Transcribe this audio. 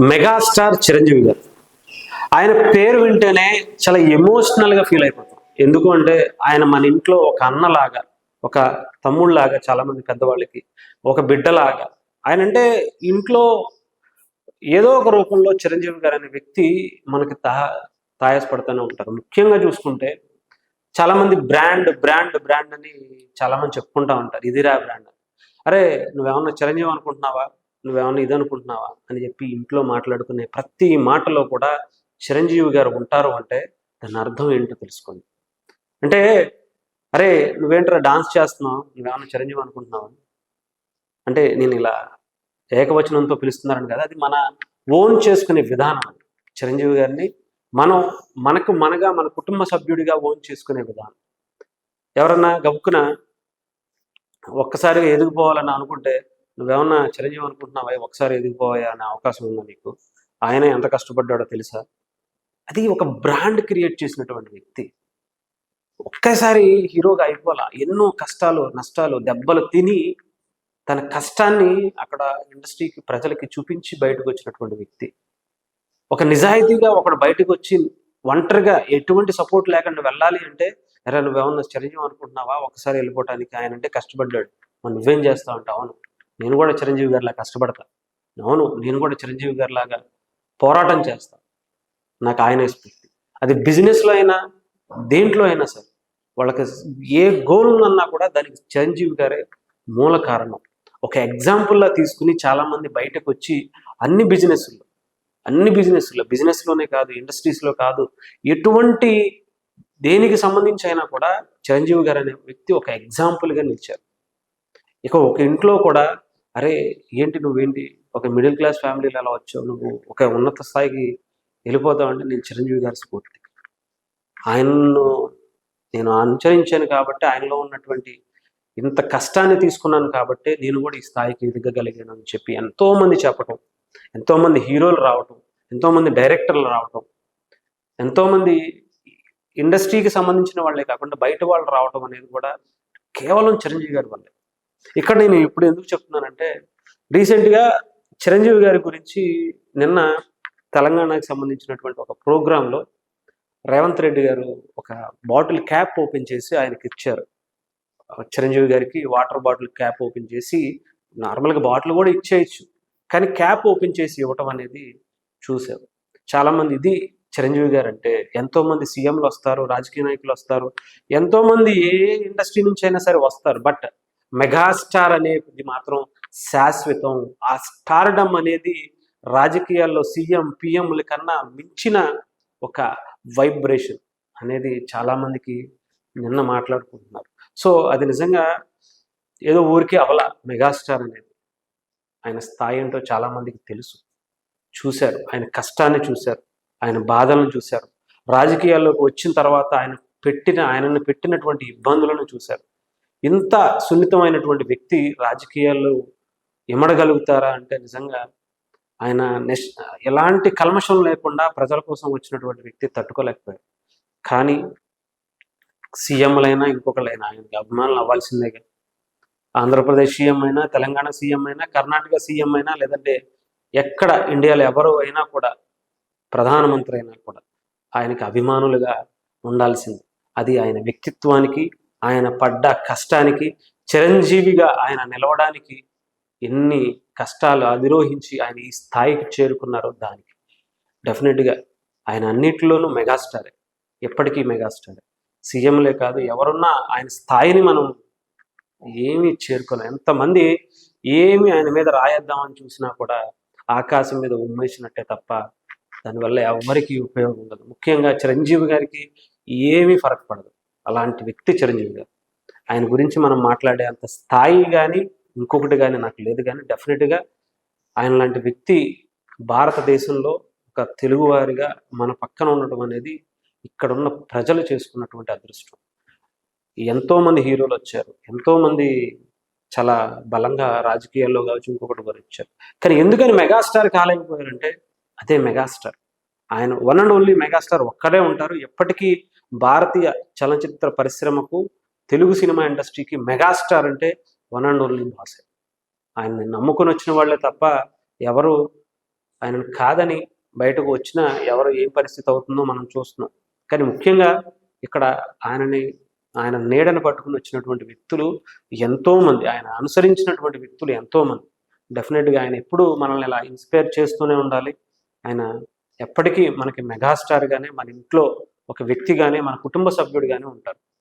Megastar Chiranjeevi గారు. ఆయన పేరు వింటేనే చాలా ఎమోషనల్గా ఫీల్ అయిపోతాం. ఎందుకు అంటే ఆయన మన ఇంట్లో ఒక అన్నలాగా ఒక తమ్ముళ్ళలాగా చాలా మంది పెద్దవాళ్ళకి ఒక బిడ్డలాగా. ఆయన అంటే ఇంట్లో ఏదో ఒక రూపంలో చిరంజీవి గారు అనే వ్యక్తి మనకి తా తాయాసపడుతూనే ఉంటారు. ముఖ్యంగా చూసుకుంటే చాలా మంది బ్రాండ్ బ్రాండ్ బ్రాండ్ అని చాలా మంది చెప్పుకుంటా ఉంటారు. ఇదిరా బ్రాండ్ అరే నువ్వేమన్నా చిరంజీవి అనుకుంటున్నావా? నువ్వేమన్నా ఇది అనుకుంటున్నావా అని చెప్పి ఇంట్లో మాట్లాడుకునే ప్రతి మాటలో కూడా చిరంజీవి గారు ఉంటారు అంటే దాని అర్థం ఏంటో తెలుసుకోండి. అంటే అరే నువ్వేంటరా డాన్స్ చేస్తున్నావు? నువ్వేమన్నా చిరంజీవి అనుకుంటున్నావా? అంటే నేను ఇలా ఏకవచనంతో పిలుస్తున్నారని కదా అది మన ఓన్ చేసుకునే విధానం అది. చిరంజీవి గారిని మనం మనకు మనగా మన కుటుంబ సభ్యుడిగా ఓన్ చేసుకునే విధానం. ఎవరన్నా గబుక్కున ఒక్కసారిగా ఎదిగిపోవాలని అనుకుంటే నువ్వేమన్నా చిరంజీవి అనుకుంటున్నావా? ఒకసారి ఎదిగిపోయా అనే అవకాశం ఉందా నీకు? ఆయన ఎంత కష్టపడ్డాడో తెలుసా? అది ఒక బ్రాండ్ క్రియేట్ చేసినటువంటి వ్యక్తి. ఒక్కసారి హీరోగా అయిపోవాలా? ఎన్నో కష్టాలు నష్టాలు దెబ్బలు తిని తన కష్టాన్ని అక్కడ ఇండస్ట్రీకి ప్రజలకి చూపించి బయటకు వచ్చినటువంటి వ్యక్తి. ఒక నిజాయితీగా ఒకడు బయటకు వచ్చి ఒంటరిగా ఎటువంటి సపోర్ట్ లేకుండా వెళ్ళాలి అంటే ఎరా నువ్వేమన్నా చిరంజీవి అనుకుంటున్నావా? ఒకసారి వెళ్ళిపోవటానికి ఆయన అంటే కష్టపడ్డాడు. నువ్వేం చేస్తావు? అంటే అవును. నేను కూడా చిరంజీవి గారిలా కష్టపడతా. అవును నేను కూడా చిరంజీవి గారిలాగా పోరాటం చేస్తా. నాకు ఆయన స్ఫూర్తి. అది బిజినెస్లో అయినా దేంట్లో అయినా సరే వాళ్ళకి ఏ గోల్ అన్నా కూడా దానికి చిరంజీవి గారే మూల కారణం. ఒక ఎగ్జాంపుల్లా తీసుకుని చాలామంది బయటకు వచ్చి అన్ని బిజినెస్లో అన్ని బిజినెస్లో బిజినెస్లోనే కాదు ఇండస్ట్రీస్లో కాదు ఎటువంటి దేనికి సంబంధించి అయినా కూడా చిరంజీవి గారు అనే వ్యక్తి ఒక ఎగ్జాంపుల్గా నిలిచారు. ఇక ఒక ఇంట్లో కూడా అరే ఏంటి నువ్వేంటి? ఒక మిడిల్ క్లాస్ ఫ్యామిలీలో అలా వచ్చావు. నువ్వు ఒక ఉన్నత స్థాయికి వెళ్ళిపోతావంటే నేను చిరంజీవి గారి స్ఫూర్తి ఆయనను నేను అనుసరించాను కాబట్టి ఆయనలో ఉన్నటువంటి ఇంత కష్టాన్ని తీసుకున్నాను కాబట్టి నేను కూడా ఈ స్థాయికి ఎదగగలిగాను అని చెప్పి ఎంతో మంది చెప్పటం ఎంతో మంది హీరోలు రావటం ఎంతోమంది డైరెక్టర్లు రావటం ఎంతోమంది ఇండస్ట్రీకి సంబంధించిన వాళ్ళే కాకుండా బయట వాళ్ళు రావటం అనేది కూడా కేవలం చిరంజీవి గారి వల్లే. ఇక్కడ నేను ఇప్పుడు ఎందుకు చెప్తున్నానంటే రీసెంట్గా చిరంజీవి గారి గురించి నిన్న తెలంగాణకు సంబంధించినటువంటి ఒక ప్రోగ్రాంలో రేవంత్ రెడ్డి గారు ఒక బాటిల్ క్యాప్ ఓపెన్ చేసి ఆయనకి ఇచ్చారు. చిరంజీవి గారికి వాటర్ బాటిల్ క్యాప్ ఓపెన్ చేసి నార్మల్గా బాటిల్ కూడా ఇచ్చేయచ్చు. కానీ క్యాప్ ఓపెన్ చేసి ఇవ్వటం అనేది చూసారు చాలామంది ఇది చిరంజీవి గారు అంటే ఎంతో మంది సీఎంలు వస్తారు రాజకీయ నాయకులు వస్తారు ఎంతో మంది ఏ ఇండస్ట్రీ నుంచి అయినా సరే వస్తారు. బట్ మెగాస్టార్ అనేది మాత్రం శాశ్వతం. ఆ స్టార్డమ్ అనేది రాజకీయాల్లో సీఎం పిఎంల కన్నా మించిన ఒక వైబ్రేషన్ అనేది చాలామందికి నిన్న మాట్లాడుకుంటున్నారు. సో అది నిజంగా ఏదో ఊరికే అవల మెగాస్టార్ అనేది. ఆయన స్థాయి ఏంటో చాలామందికి తెలుసు. చూశారు. ఆయన కష్టాన్ని చూశారు. ఆయన బాధలను చూశారు. రాజకీయాల్లోకి వచ్చిన తర్వాత ఆయన పెట్టిన ఆయనను పెట్టినటువంటి ఇబ్బందులను చూశారు. ఇంత సున్నితమైనటువంటి వ్యక్తి రాజకీయాల్లో ఇమడగలుగుతారా అంటే నిజంగా ఆయన నిష్ ఎలాంటి కల్మషం లేకుండా ప్రజల కోసం వచ్చినటువంటి వ్యక్తి తట్టుకోలేకపోయారు కానీ సీఎంలైనా ఇంకొకళ్ళైనా ఆయనకి అభిమానులు అవ్వాల్సిందే ఆంధ్రప్రదేశ్ సీఎం అయినా తెలంగాణ సీఎం అయినా కర్ణాటక సీఎం అయినా లేదంటే ఎక్కడ ఇండియాలో ఎవరు అయినా కూడా ప్రధానమంత్రి అయినా కూడా ఆయనకి అభిమానులుగా ఉండాల్సింది. అది ఆయన వ్యక్తిత్వానికి ఆయన పడ్డ కష్టానికి చిరంజీవిగా ఆయన నిలవడానికి ఎన్ని కష్టాలు అధిరోహించి ఆయన ఈ స్థాయికి చేరుకున్నారో దానికి. డెఫినెట్గా ఆయన అన్నిటిలోనూ మెగాస్టారే ఎప్పటికీ మెగాస్టారే సీఎంలే కాదు ఎవరున్నా ఆయన స్థాయిని మనం ఏమీ చేరుకోలేం. ఎంతమంది ఏమి ఆయన మీద రాయేద్దామని చూసినా కూడా ఆకాశం మీద ఉమ్మేసినట్టే తప్ప దానివల్ల ఎవరికి ఉపయోగం ఉండదు. ముఖ్యంగా చిరంజీవి గారికి ఏమీ ఫరక్ పడదు. అలాంటి వ్యక్తి చిరంజీవి గారు ఆయన గురించి మనం మాట్లాడే అంత స్థాయి కానీ ఇంకొకటి కానీ నాకు లేదు కానీ డెఫినెట్గా ఆయన లాంటి వ్యక్తి భారతదేశంలో ఒక తెలుగువారిగా మన పక్కన ఉండటం అనేది ఇక్కడున్న ప్రజలు చేసుకున్నటువంటి అదృష్టం. ఎంతో మంది హీరోలు వచ్చారు. ఎంతో మంది చాలా బలంగా రాజకీయాల్లో కావచ్చు ఇంకొకటి వారు వచ్చారు. కానీ ఎందుకని మెగాస్టార్ కాలేకపోయారంటే అదే మెగాస్టార్. ఆయన వన్ అండ్ ఓన్లీ మెగాస్టార్ ఒక్కడే ఉంటారు. ఎప్పటికీ భారతీయ చలనచిత్ర పరిశ్రమకు తెలుగు సినిమా ఇండస్ట్రీకి మెగాస్టార్ అంటే వన్ అండ్ ఓన్లీ బాసే ఆయన నమ్ముకొని వచ్చిన వాళ్ళే తప్ప ఎవరు ఆయనను కాదని బయటకు వచ్చినా ఎవరు ఏం పరిస్థితి అవుతుందో మనం చూస్తున్నాం. కానీ ముఖ్యంగా ఇక్కడ ఆయనని ఆయన నీడను పట్టుకుని వచ్చినటువంటి వ్యక్తులు ఎంతో మంది ఆయన అనుసరించినటువంటి వ్యక్తులు ఎంతో మంది డెఫినెట్గా ఆయన ఎప్పుడు మనల్ని ఇలా ఇన్స్పైర్ చేస్తూనే ఉండాలి. ఆయన ఎప్పటికీ మనకి మెగాస్టార్గానే మన ఇంట్లో ఒక వ్యక్తిగానే మన కుటుంబ సభ్యుడిగానే ఉంటారు.